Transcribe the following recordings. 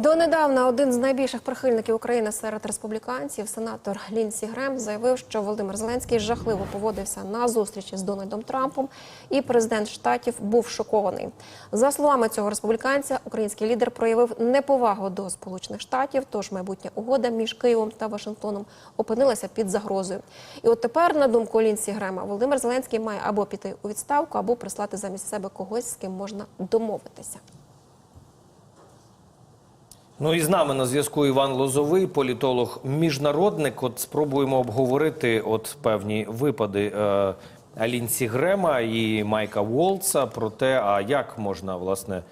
Донедавна один з найбільших прихильників України серед республіканців, сенатор Лінсі Грем, заявив, що Володимир Зеленський жахливо поводився на зустрічі з Дональдом Трампом, і президент штатів був шокований. За словами цього республіканця, український лідер проявив неповагу до Сполучених Штатів, тож майбутня угода між Києвом та Вашингтоном опинилася під загрозою. І от тепер, на думку Лінсі Грема, Володимир Зеленський має або піти у відставку, або прислати замість себе когось, з ким можна домовитися. Ну і з нами на зв'язку Іван Лозовий, політолог, міжнародник. От спробуємо обговорити от певні випади е, Алінсі Грема і Майка Волца про те, а як можна власне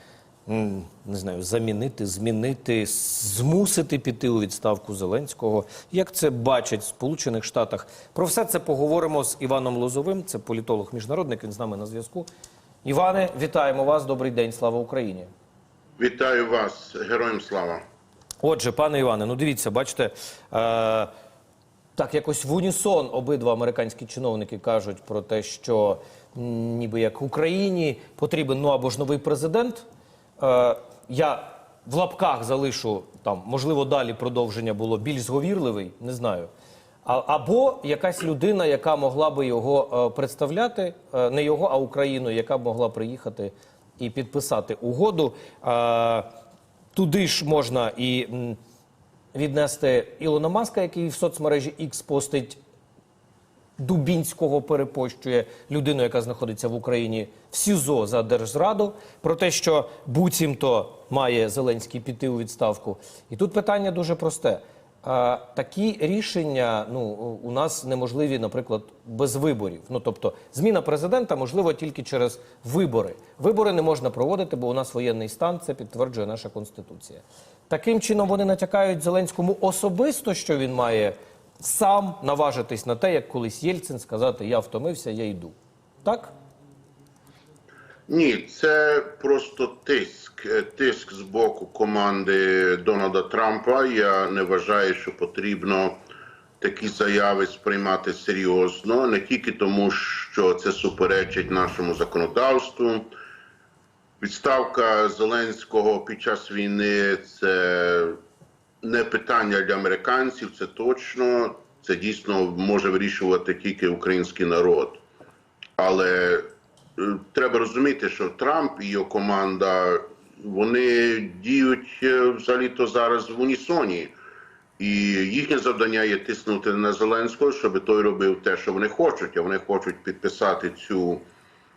не знаю, замінити, змінити, змусити піти у відставку Зеленського. Як це бачать в Сполучених Штатах? Про все це поговоримо з Іваном Лозовим. Це політолог, міжнародник. Він з нами на зв'язку. Іване, вітаємо вас. Добрий день. Слава Україні. Вітаю вас, героям слава. Отже, пане Іване, ну дивіться, бачите, е, так якось в унісон обидва американські чиновники кажуть про те, що ніби як Україні потрібен ну або ж новий президент. Е, я в лапках залишу там, можливо, далі продовження було більш зговірливий, не знаю. А, або якась людина, яка могла би його е, представляти, е, не його, а Україну, яка б могла приїхати і підписати угоду. Туди ж можна і віднести Ілона Маска, який в соцмережі X постить Дубінського перепощує людину, яка знаходиться в Україні в СІЗО за держзраду, про те, що буцімто має Зеленський піти у відставку. І тут питання дуже просте. Такі рішення ну, у нас неможливі, наприклад, без виборів. Ну тобто, зміна президента можливо тільки через вибори. Вибори не можна проводити, бо у нас воєнний стан це підтверджує наша конституція. Таким чином вони натякають Зеленському особисто, що він має сам наважитись на те, як колись Єльцин сказати: Я втомився, я йду. Так? Ні, це просто тиск. Е, Тиск з боку команди Дональда Трампа. Я не вважаю, що потрібно такі заяви сприймати серйозно, не тільки тому, що це суперечить нашому законодавству. Відставка Зеленського під час війни це не питання для американців, це точно. Це дійсно може вирішувати тільки український народ. Але треба розуміти, що Трамп і його команда вони діють е, взагалі-то зараз в унісоні. І їхнє завдання є тиснути на Зеленського, щоб той робив те, що вони хочуть. А вони хочуть підписати цю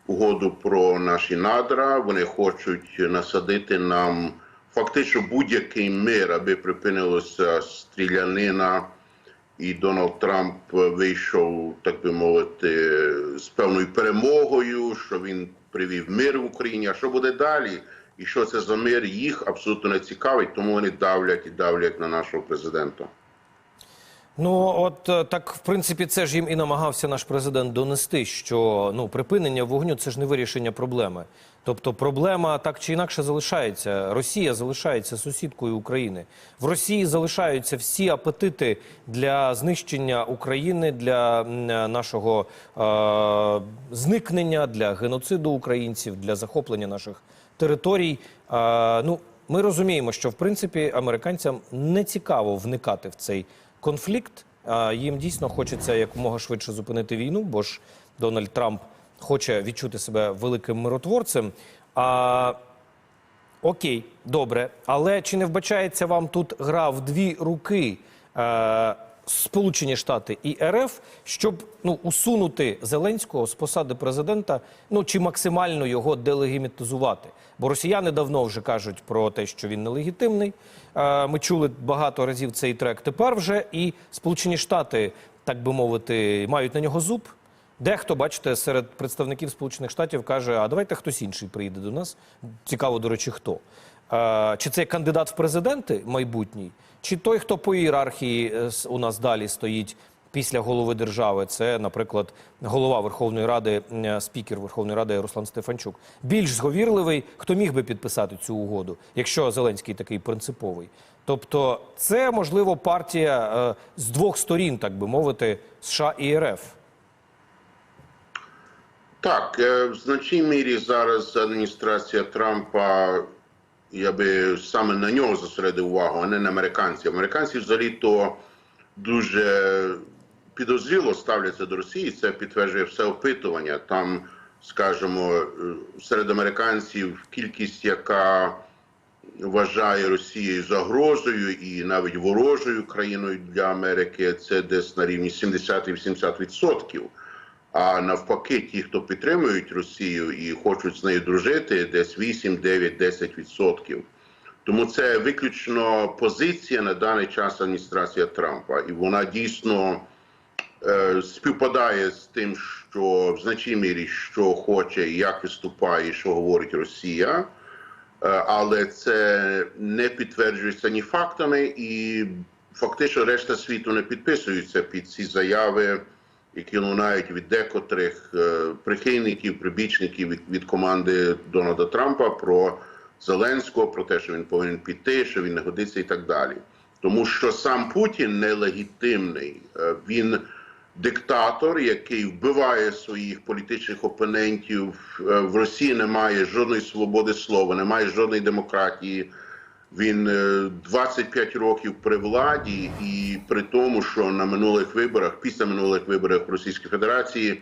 угоду про наші надра. Вони хочуть насадити нам фактично будь-який мир, аби припинилася стрілянина. І Дональд Трамп вийшов, так би мовити, з певною перемогою, що він привів мир в Україні. А що буде далі? І що це за мир? Їх абсолютно не цікавить, тому вони давлять і давлять на нашого президента. Ну от е, так, в принципі, це ж їм і намагався наш президент донести, що ну припинення вогню це ж не вирішення проблеми. Тобто проблема так чи інакше залишається. Росія залишається сусідкою України. В Росії залишаються всі апетити для знищення України, для нашого е- зникнення, для геноциду українців, для захоплення наших територій. Е- ну, ми розуміємо, що в принципі американцям не цікаво вникати в цей конфлікт. Їм дійсно хочеться якомога швидше зупинити війну, бо ж Дональд Трамп хоче відчути себе великим миротворцем. А окей, добре. Але чи не вбачається вам тут гра в дві руки? Е, Сполучені Штати і РФ, щоб ну усунути Зеленського з посади президента, ну чи максимально його делегімітизувати. Бо росіяни давно вже кажуть про те, що він нелегітимний. Е, Ми чули багато разів цей трек. Тепер вже і Сполучені Штати, так би мовити, мають на нього зуб. Дехто, бачите, серед представників Сполучених Штатів каже: а давайте хтось інший приїде до нас. Цікаво, до речі, хто. Чи це кандидат в президенти майбутній, чи той, хто по ієрархії е, у нас далі стоїть після голови держави? Це, наприклад, голова Верховної Ради, е, спікер Верховної Ради Руслан Стефанчук. Більш зговірливий, хто міг би підписати цю угоду, якщо Зеленський такий принциповий. Тобто, це можливо партія е, з двох сторін, так би мовити, США і РФ. Так, в значній мірі зараз адміністрація Трампа я би саме на нього зосередив увагу, а не на американців. Американці взагалі то дуже підозріло ставляться до Росії. Це підтверджує все опитування. Там, скажімо, серед американців кількість, яка вважає Росію загрозою і навіть ворожою країною для Америки, це десь на рівні 70-80%. А навпаки, ті, хто підтримують Росію і хочуть з нею дружити, десь 8, 9, 10%. Тому це виключно позиція на даний час адміністрації Трампа, і вона дійсно е, співпадає з тим, що в значній мірі що хоче, як виступає, що говорить Росія. Е, але це не підтверджується ні фактами, і фактично решта світу не підписується під ці заяви, які лунають від декотрих е, прихильників, прибічників від, команди Дональда Трампа про Зеленського, про те, що він повинен піти, що він не годиться і так далі. Тому що сам Путін нелегітимний, Е, він диктатор, який вбиває своїх політичних опонентів. Е, В Росії немає жодної свободи слова, немає жодної демократії. Він е, 25 років при владі, і при тому, що на минулих виборах, після минулих виборів в Російській Федерації,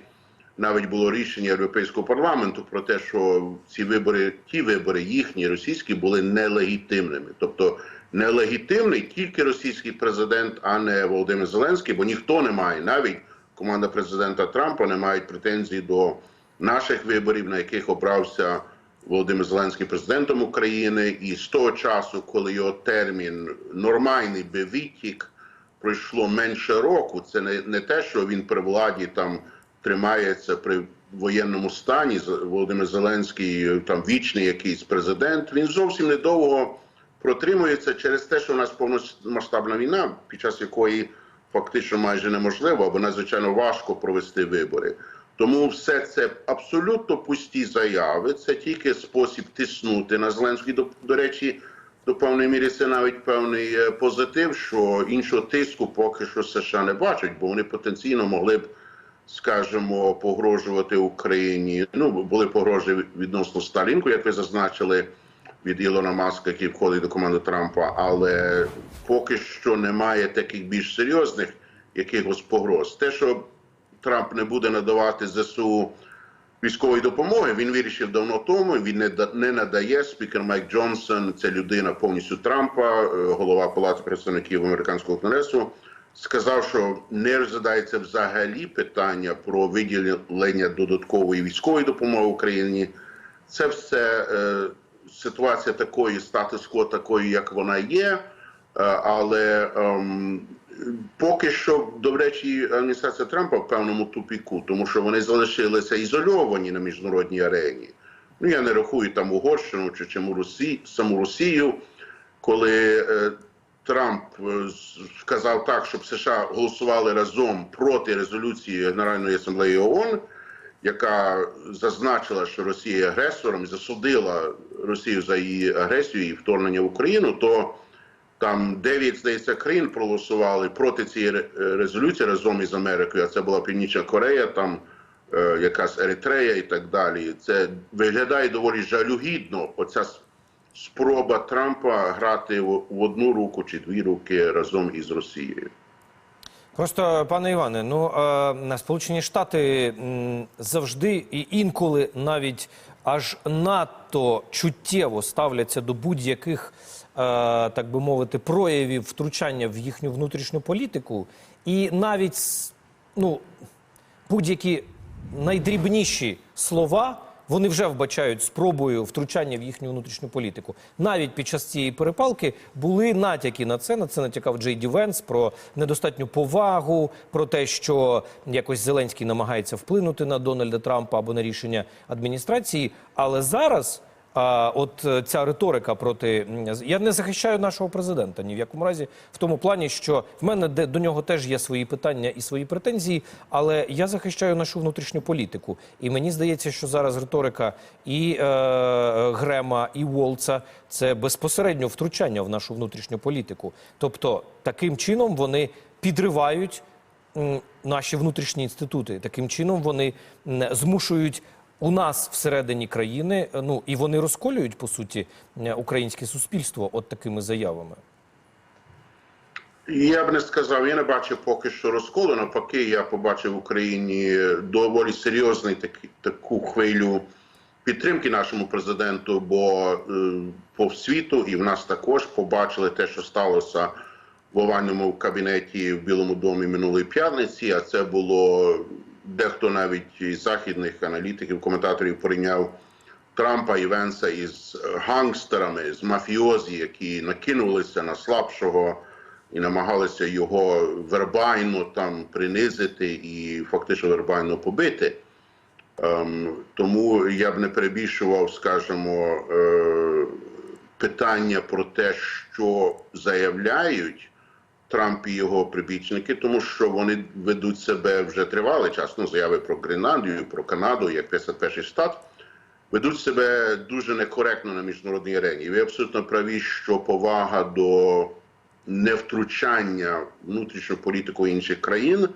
навіть було рішення Європейського парламенту про те, що ці вибори, ті вибори, їхні російські, були нелегітимними. Тобто нелегітимний тільки російський президент, а не Володимир Зеленський, бо ніхто не має, навіть команда президента Трампа не мають претензій до наших виборів, на яких обрався Володимир Зеленський президентом України. І з того часу, коли його термін нормальний би відтік, пройшло менше року. Це не, не те, що він при владі там тримається при воєнному стані. Володимир Зеленський там вічний якийсь президент. Він зовсім недовго протримується через те, що у нас повномасштабна війна, під час якої фактично майже неможливо або надзвичайно важко провести вибори. Тому все це абсолютно пусті заяви. Це тільки спосіб тиснути на Зеленський. До, до речі, до певної міри це навіть певний е, позитив, що іншого тиску поки що США не бачать, бо вони потенційно могли б, скажімо, погрожувати Україні. Ну були погрози відносно Сталінку, як ви зазначили, від Ілона Маска, який входить до команди Трампа, але поки що немає таких більш серйозних якихось погроз. Те, що Трамп не буде надавати ЗСУ військової допомоги. Він вирішив давно тому. Він не не надає. Спікер Майк Джонсон, це людина повністю Трампа, е, голова Палати представників американського конгресу. Сказав, що не розглядається взагалі питання про виділення додаткової військової допомоги Україні. Це все е, ситуація такої, статус-кво такої, як вона є. Е, але ем, поки що, до речі, адміністрація Трампа в певному тупіку, тому що вони залишилися ізольовані на міжнародній арені. Ну я не рахую там Угорщину чи чому Росі, саму Росію, коли е, Трамп е, сказав так, щоб США голосували разом проти резолюції Генеральної асамблеї ООН, яка зазначила, що Росія є агресором і засудила Росію за її агресію і вторгнення в Україну, то там дев'ять здається країн проголосували проти цієї е, резолюції разом із Америкою. А це була Північна Корея, там е, якась Еритрея і так далі. Це виглядає доволі жалюгідно. Оця спроба Трампа грати в в одну руку чи дві руки разом із Росією. Просто, пане Іване, ну е, Сполучені Штати м, завжди і інколи навіть аж надто чуттєво ставляться до будь-яких, е, так би мовити, проявів втручання в їхню внутрішню політику, і навіть ну, будь-які найдрібніші слова вони вже вбачають спробою втручання в їхню внутрішню політику. Навіть під час цієї перепалки були натяки на це. На це натякав Джей Ді Венс про недостатню повагу, про те, що якось Зеленський намагається вплинути на Дональда Трампа або на рішення адміністрації. Але зараз. А от е, ця риторика проти я не захищаю нашого президента ні в якому разі, в тому плані, що в мене до нього теж є свої питання і свої претензії, але я захищаю нашу внутрішню політику. І мені здається, що зараз риторика і е, Грема, і Волца це безпосередньо втручання в нашу внутрішню політику. Тобто таким чином вони підривають наші внутрішні інститути. Таким чином вони змушують у нас всередині країни, е, ну і вони розколюють по суті е, українське суспільство от такими заявами. Я б не сказав, я не бачив поки що розколу. Навпаки, я побачив в Україні доволі серйозний таку хвилю підтримки нашому президенту, бо е, по світу і в нас також побачили те, що сталося в овальному кабінеті в Білому домі минулої п'ятниці. А це було дехто навіть із західних аналітиків, коментаторів порівняв Трампа і Венса із гангстерами, з мафіозі, які накинулися на слабшого і намагалися його вербально там принизити і фактично вербально побити. Ем, тому я б не перебільшував, скажімо, е, питання про те, що заявляють Трамп і його прибічники, тому що вони ведуть себе вже тривалий час. Ну, заяви про Гренландію, про Канаду, як 51 штат, ведуть себе дуже некоректно на міжнародній арені. Ви абсолютно праві, що повага до невтручання внутрішню політику інших країн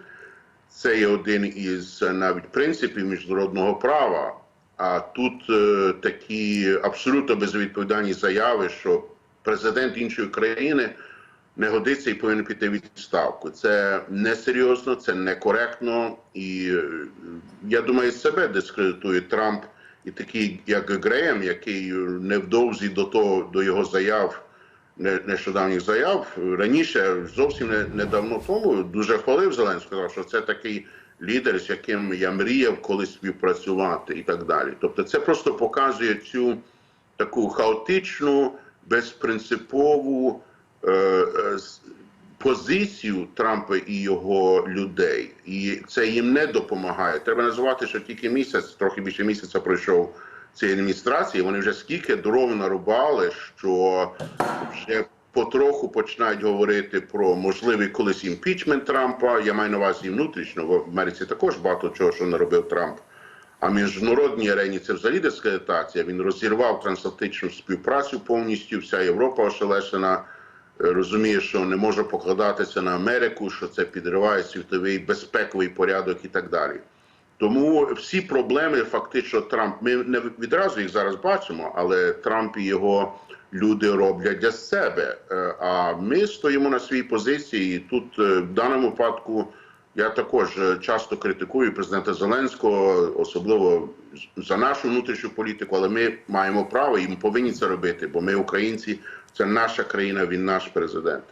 це є один із е, навіть принципів міжнародного права. А тут е, такі абсолютно безвідповідальні заяви, що президент іншої країни не годиться і повинен піти відставку. Це несерйозно, це некоректно, і е, я думаю, себе дискредитує Трамп і такий, як Греєм, який невдовзі до того до його заяв. не- Нещодавніх заяв раніше зовсім не недавно тому дуже хвалив Зеленського, сказав, що це такий лідер, з яким я мріяв колись співпрацювати, і так далі. Тобто, це просто показує цю таку хаотичну, безпринципову позицію Трампа і його людей, і це їм не допомагає. Треба називати, що тільки місяць, трохи більше місяця пройшов цієї адміністрації. Вони вже скільки дров нарубали, що вже потроху починають говорити про можливий колись імпічмент Трампа. Я маю на увазі внутрішньо в Америці також багато чого, що наробив Трамп. А міжнародній арені це взагалі дискредитація. Він розірвав трансатлантичну співпрацю повністю. Вся Європа ошелешена. Розуміє, що не може покладатися на Америку, що це підриває світовий безпековий порядок і так далі. Тому всі проблеми фактично Трамп. Ми не відразу їх зараз бачимо, але Трамп і його люди роблять для себе. Е, А ми стоїмо на своїй позиції. І тут е, в даному випадку я також е, часто критикую президента Зеленського, особливо за нашу внутрішню політику, але ми маємо право і ми повинні це робити, бо ми українці, це наша країна, він наш президент.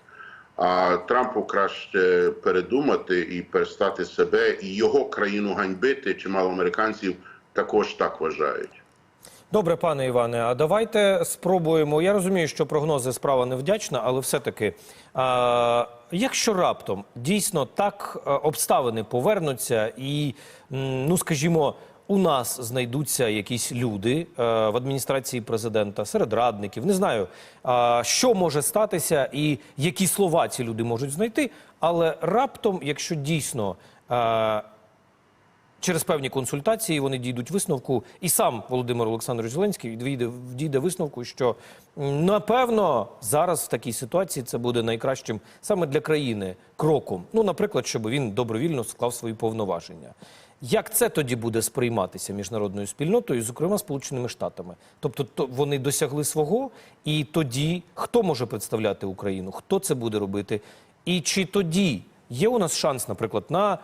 А Трампу краще передумати і перестати себе і його країну ганьбити. Чимало американців також так вважають. Добре, пане Іване, а давайте спробуємо. Я розумію, що прогнози справа невдячна, але все-таки, а, якщо раптом дійсно так е, обставини повернуться, і, ну скажімо, у нас знайдуться якісь люди е, в адміністрації президента, серед радників, не знаю, що може статися і які слова ці люди можуть знайти, але раптом, якщо дійсно. е, Через певні консультації вони дійдуть висновку, і сам Володимир Олександрович Зеленський дійде, дійде висновку, що напевно зараз в такій ситуації це буде найкращим саме для країни кроком. Ну, наприклад, щоб він добровільно склав свої повноваження. Як це тоді буде сприйматися міжнародною спільнотою, зокрема Сполученими Штатами? Тобто, то вони досягли свого, і тоді хто може представляти Україну? Хто це буде робити? І чи тоді Є у нас шанс, наприклад, на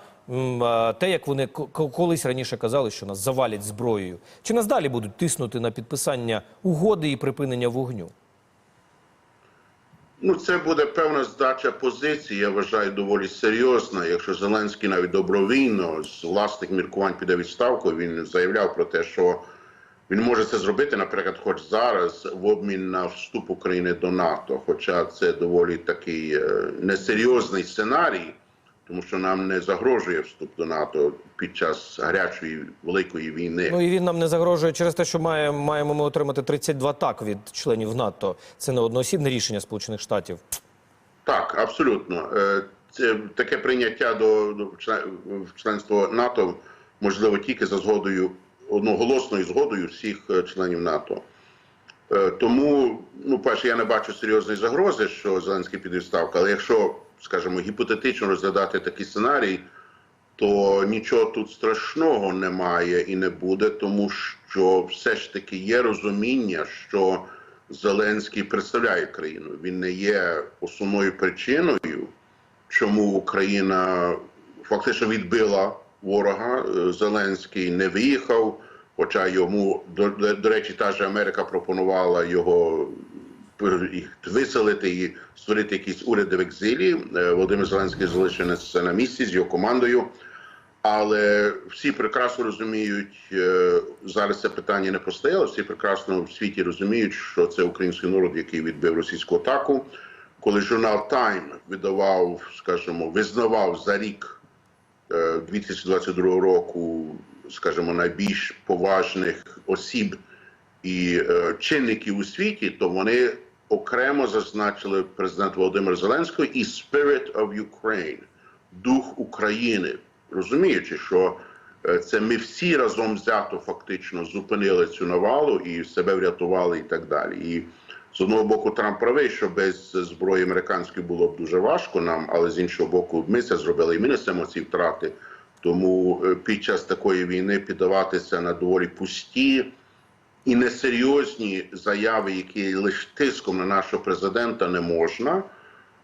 те, як вони колись раніше казали, що нас завалять зброєю. Чи нас далі будуть тиснути на підписання угоди і припинення вогню? Ну, це буде певна здача позиції. Я вважаю доволі серйозна. Якщо Зеленський навіть добровільно з власних міркувань піде відставку, він заявляв про те, що він може це зробити, наприклад, хоч зараз в обмін на вступ України до НАТО. Хоча це доволі такий е, несерйозний сценарій, тому що нам не загрожує вступ до НАТО під час гарячої великої війни. Ну і він нам не загрожує через те, що має, маємо ми отримати 32 так від членів НАТО. Це не одноосібне рішення Сполучених Штатів. Так, абсолютно. Е, Це таке прийняття до, до член- в членство НАТО можливо тільки за згодою одноголосною згодою всіх е, членів НАТО. Е, Тому, ну, перше, я не бачу серйозної загрози, що Зеленський відставку, але якщо, скажімо, гіпотетично розглядати такий сценарій, то нічого тут страшного немає і не буде, тому що все ж таки є розуміння, що Зеленський представляє країну. Він не є основною причиною, чому Україна фактично відбила ворога. Зеленський не виїхав, хоча йому, до, до, речі, та ж Америка пропонувала його виселити і створити якийсь уряд в екзилі. Е, Володимир Зеленський залишився на місці з його командою. Але всі прекрасно розуміють, е, зараз це питання не постає, але всі прекрасно в світі розуміють, що це український народ, який відбив російську атаку. Коли журнал Time видавав, скажімо, визнавав за рік е, 2022 року, скажімо, найбільш поважних осіб і е, чинників у світі, то вони окремо зазначили президент Володимир Зеленський і Spirit of Ukraine, дух України, розуміючи, що е, це ми всі разом взято фактично зупинили цю навалу і себе врятували, і так далі. І з одного боку, Трамп правий, що без зброї американської було б дуже важко нам, але з іншого боку, ми це зробили, і ми несемо ці втрати. Тому е, під час такої війни піддаватися на доволі пусті і несерйозні заяви, які лише тиском на нашого президента не можна.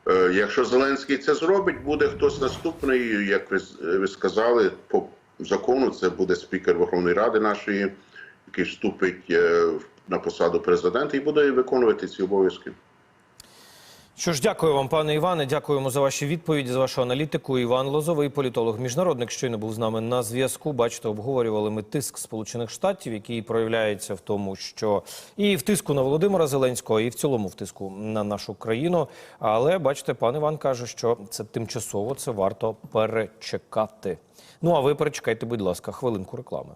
Е, Якщо Зеленський це зробить, буде хтось наступний, як ви, сказали, по закону це буде спікер Верховної Ради нашої, який вступить е, на посаду президента і буде виконувати ці обов'язки. Що ж, дякую вам, пане Іване. Дякуємо за ваші відповіді, за вашу аналітику. Іван Лозовий, політолог, міжнародник, щойно був з нами на зв'язку. Бачите, обговорювали ми тиск Сполучених Штатів, який проявляється в тому, що і в тиску на Володимира Зеленського, і в цілому в тиску на нашу країну. Але бачите, пан Іван каже, що це тимчасово це варто перечекати. Ну а ви перечекайте, будь ласка, хвилинку реклами.